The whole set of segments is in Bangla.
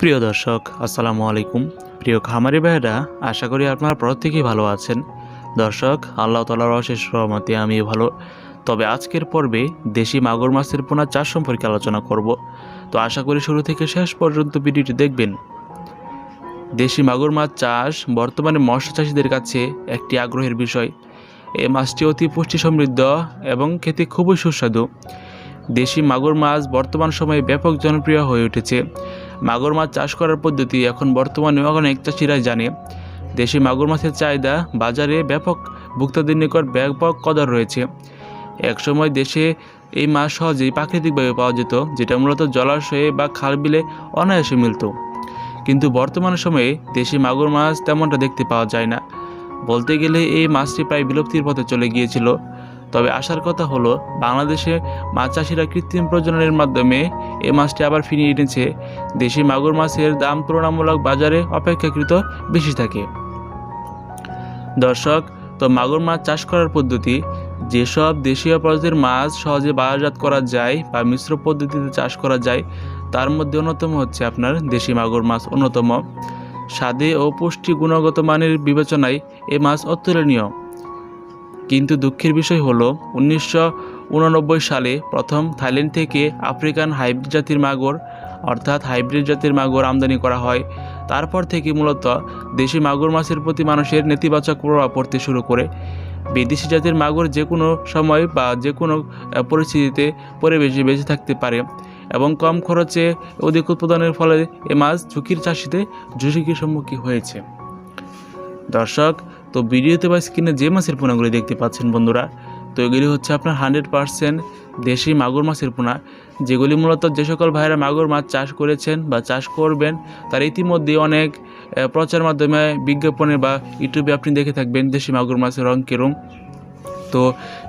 প্রিয় দর্শক, আসসালামু আলাইকুম। প্রিয় খামারি ভাইরা আশা করি আপনারা প্রত্যেকেই ভালো আছেন। দর্শক, আল্লাহ তালার অশেষ রহমতে আমিও ভালো। তবে আজকের পর্বে দেশি মাগুর মাছের পোনা চাষ সম্পর্কে আলোচনা করব। তো আশা করি শুরু থেকে শেষ পর্যন্ত ভিডিওটি দেখবেন। দেশি মাগুর মাছ চাষ বর্তমানে মৎস্য চাষিদের কাছে একটি আগ্রহের বিষয়। এই মাছটি অতি পুষ্টি সমৃদ্ধ এবং খেতে খুবই সুস্বাদু। দেশি মাগুর মাছ বর্তমান সময়ে ব্যাপক জনপ্রিয় হয়ে উঠেছে। মাগুর মাছ চাষ করার পদ্ধতি এখন বর্তমানে অনেক চাষিরাই জানে। দেশি মাগুর মাছের চাহিদা বাজারে ব্যাপক, ভোক্তাদের নিকট ব্যাপক কদর রয়েছে। একসময় দেশে এই মাছ সহজেই প্রাকৃতিকভাবে পাওয়া যেত, যেটা মূলত জলাশয়ে বা খাল বিলে অনায়াসে মিলত। কিন্তু বর্তমান সময়ে দেশি মাগুর মাছ তেমনটা দেখতে পাওয়া যায় না। বলতে গেলে এই মাছটি প্রায় বিলুপ্তির পথে চলে গিয়েছিল। তবে আসার কথা হলো, বাংলাদেশে মাছ চাষিরা কৃত্রিম প্রজননের মাধ্যমে এ মাছটি আবার ফিরিয়ে এনেছে। দেশি মাগুর মাছের দাম তুলনামূলক বাজারে অপেক্ষাকৃত বেশি থাকে। দর্শক, তো মাগুর মাছ চাষ করার পদ্ধতি, যেসব দেশীয় প্রজাতির মাছ সহজে বাজারজাত করা যায় বা মিশ্র পদ্ধতিতে চাষ করা যায়, তার মধ্যে অন্যতম হচ্ছে আপনার দেশি মাগুর মাছ অন্যতম। স্বাদে ও পুষ্টি গুণগত মানের বিবেচনায় এ মাছ অতুলনীয়। কিন্তু দুঃখের বিষয় হলো, উনিশশো সালে প্রথম থাইল্যান্ড থেকে আফ্রিকান হাইব্রিড জাতির মাগর, অর্থাৎ হাইব্রিড জাতির মাগুর আমদানি করা হয়। তারপর থেকে মূলত দেশি মাগুর মাছের প্রতি মানুষের নেতিবাচক প্রভাব পড়তে শুরু করে। বিদেশি জাতের মাগুর যে কোনো সময় বা যে কোনো পরিস্থিতিতে পরিবেশে বেঁচে থাকতে পারে এবং কম খরচে অধিক উৎপাদনের ফলে এ মাছ ঝুঁকির চাষিতে ঝুঁকির সম্মুখীন হয়েছে। দর্শক তো ভিডিওতে বা স্ক্রিনে যে মাছের পোনাগুলি দেখতে পাচ্ছেন বন্ধুরা, তো এগুলি হচ্ছে আপনার হান্ড্রেড পারসেন্ট দেশি মাগুর মাছের পোনা, যেগুলি মূলত যে সকল ভাইয়েরা মাগুর মাছ চাষ করেছেন বা চাষ করবেন, তার ইতিমধ্যে অনেক প্রচার মাধ্যমে বিজ্ঞাপনে বা ইউটিউবে আপনি দেখে থাকবেন দেশি মাগুর মাছের রং কেরম। তো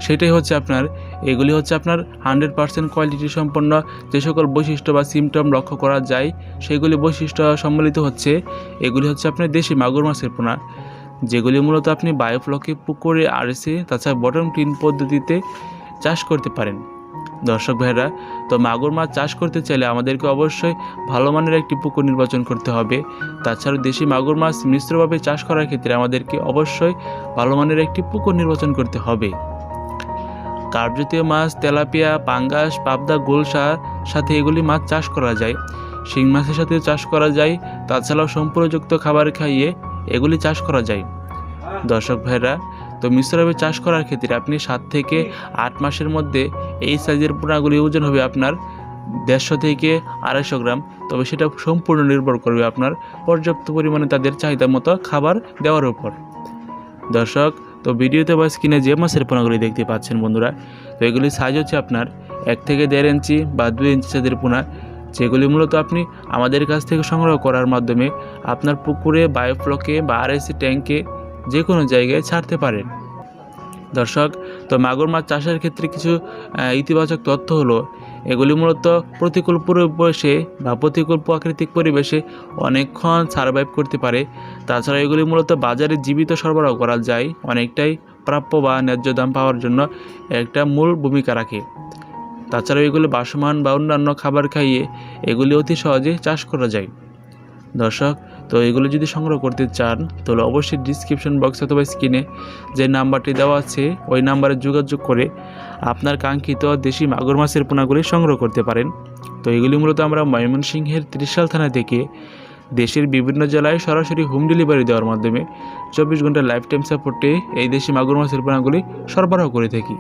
সেটাই হচ্ছে আপনার, এগুলি হচ্ছে আপনার হান্ড্রেড পার্সেন্ট কোয়ালিটি সম্পন্ন যে সকল বৈশিষ্ট্য বা সিমটম লক্ষ্য করা যায়, সেগুলি বৈশিষ্ট্য সম্মিলিত হচ্ছে, এগুলি হচ্ছে আপনার দেশি মাগুর মাছের পোনা। যেগুলি মূলত আপনি বায়োফ্লকে পুকুরে আরএসে তাছাড়া বটম ক্লিন পদ্ধতিতে চাষ করতে পারেন। দর্শক ভাইরা তো মাগুর মাছ চাষ করতে চাইলে আমাদেরকে অবশ্যই ভালো মানের একটি পুকুর নির্বাচন করতে হবে। তাছাড়া দেশি মাগুর মাছ মিশ্রভাবে চাষ করার ক্ষেত্রে আমাদেরকে অবশ্যই ভালো মানের একটি পুকুর নির্বাচন করতে হবে। কার্পজাতীয় মাছ, তেলাপিয়া, পাঙ্গাস, পাবদা, গোলসার সাথে এগুলি মাছ চাষ করা যায়। শিং মাছের সাথে চাষ করা যায়। তাছাড়াও সম্পূর্ণযুক্ত খাবার খাইয়ে এগুলি চাষ করা যায়। দর্শক ভাইরা, তো মিশ্রভাবে চাষ করার ক্ষেত্রে আপনি সাত থেকে আট মাসের মধ্যে এই সাইজের পোনাগুলি ওজন হবে আপনার দেড়শো থেকে আড়াইশো গ্রাম। তবে সেটা সম্পূর্ণ নির্ভর করবে আপনার পর্যাপ্ত পরিমাণে তাদের চাহিদা মতো খাবার দেওয়ার উপর। দর্শক, তো ভিডিওতে বা স্ক্রিনে যে মাছের পোনাগুলি দেখতে পাচ্ছেন বন্ধুরা, তো এগুলির সাইজ হচ্ছে আপনার এক থেকে দেড় ইঞ্চি বা দুই ইঞ্চি সাইজের পোনা। যেগুলি মূলত আপনি আমাদের কাছ থেকে সংগ্রহ করার মাধ্যমে আপনার পুকুরে, বায়োফ্লকে বা আরএসি ট্যাঙ্কে যে কোনো জায়গায় ছাড়তে পারেন। দর্শক, তো মাগুর মাছ চাষের ক্ষেত্রে কিছু ইতিবাচক তথ্য হলো, এগুলি মূলত প্রতিকূল পরিবেশে বা প্রতিকূল প্রাকৃতিক পরিবেশে অনেকক্ষণ সার্ভাইভ করতে পারে। তাছাড়া এগুলি মূলত বাজারে জীবিত সরবরাহ করা যায়, অনেকটাই প্রাপ্য বা ন্যায্য দাম পাওয়ার জন্য একটা মূল ভূমিকা রাখে। তাছাড়া এগুলো বাসমান বা অন্যান্য খাবার খাইয়ে এগুলি অতি সহজে চাষ করা যায়। দর্শক, তো এগুলো যদি সংগ্রহ করতে চান, তাহলে অবশ্যই ডিসক্রিপশন বক্স অথবা স্ক্রিনে যে নাম্বারটি দেওয়া আছে, ওই নাম্বারে যোগাযোগ করে আপনার কাঙ্ক্ষিত দেশি মাগুর মাছের পোনাগুলি সংগ্রহ করতে পারেন। তো এগুলি মূলত আমরা ময়মনসিংহের ত্রিশাল থানা থেকে দেশের বিভিন্ন জেলায় সরাসরি হোম ডেলিভারি দেওয়ার মাধ্যমে চব্বিশ ঘণ্টা লাইফ টাইম সাপোর্টে এই দেশি মাগুর মাছের পোনাগুলি সরবরাহ করে থাকি।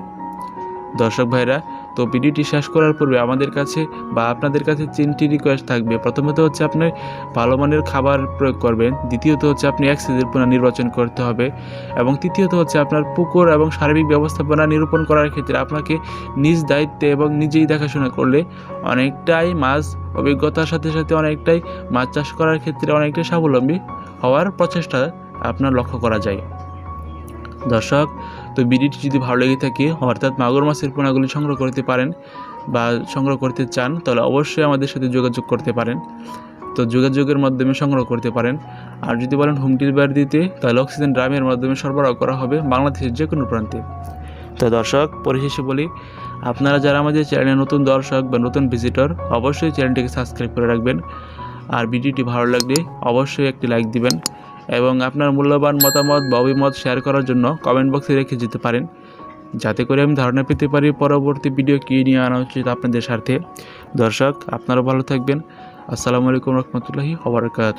দর্শক ভাইরা তো ভিডিওটি শেষ করার পূর্বে আমাদের কাছে বা আপনাদের কাছে তিনটি রিকোয়েস্ট থাকবে। প্রথমত হচ্ছে আপনি ভালো মানের খাবার প্রয়োগ করবেন। দ্বিতীয়ত হচ্ছে আপনি এক সিজের পোনা নির্বাচন করতে হবে। এবং তৃতীয়ত হচ্ছে আপনার পুকুর এবং সার্বিক ব্যবস্থাপনা নিরূপণ করার ক্ষেত্রে আপনাকে নিজ দায়িত্বে এবং নিজেই দেখাশোনা করলে অনেকটাই মাছ অভিজ্ঞতার সাথে সাথে অনেকটাই মাছ চাষ করার ক্ষেত্রে অনেকটাই স্বাবলম্বী হওয়ার প্রচেষ্টা আপনার লক্ষ্য করা যায়। দর্শক, তো ভিডিওটি যদি ভালো লেগে থাকে, অর্থাৎ মাগুর মাছের পোনাগুলি সংগ্রহ করতে পারেন বা সংগ্রহ করতে চান, তাহলে অবশ্যই আমাদের সাথে যোগাযোগ করতে পারেন। তো যোগাযোগের মাধ্যমে সংগ্রহ করতে পারেন। আর যদি বলেন হোম ডেলিভারি দিতে, তাহলে অক্সিজেন ড্রামের মাধ্যমে সরবরাহ করা হবে বাংলাদেশের যে কোনো প্রান্তে। তো দর্শক, পরিশেষে বলি, আপনারা যারা আমাদের চ্যানেলে নতুন দর্শক বা নতুন ভিজিটর অবশ্যই চ্যানেলটিকে সাবস্ক্রাইব করে রাখবেন। আর ভিডিওটি ভালো লাগলে অবশ্যই একটি লাইক দিবেন। এবং আপনার মূল্যবান মতামত বা অভিমত শেয়ার করার জন্য কমেন্ট বক্সে রেখে যেতে পারেন। যাতে করে আমি ধারণা পেতে পারি পরবর্তী ভিডিও কী নিয়ে আনা উচিত আপনাদের স্বার্থে। দর্শক আপনারা ভালো থাকবেন। আসসালামু আলাইকুম রহমতুল্লাহি ওবরাকাত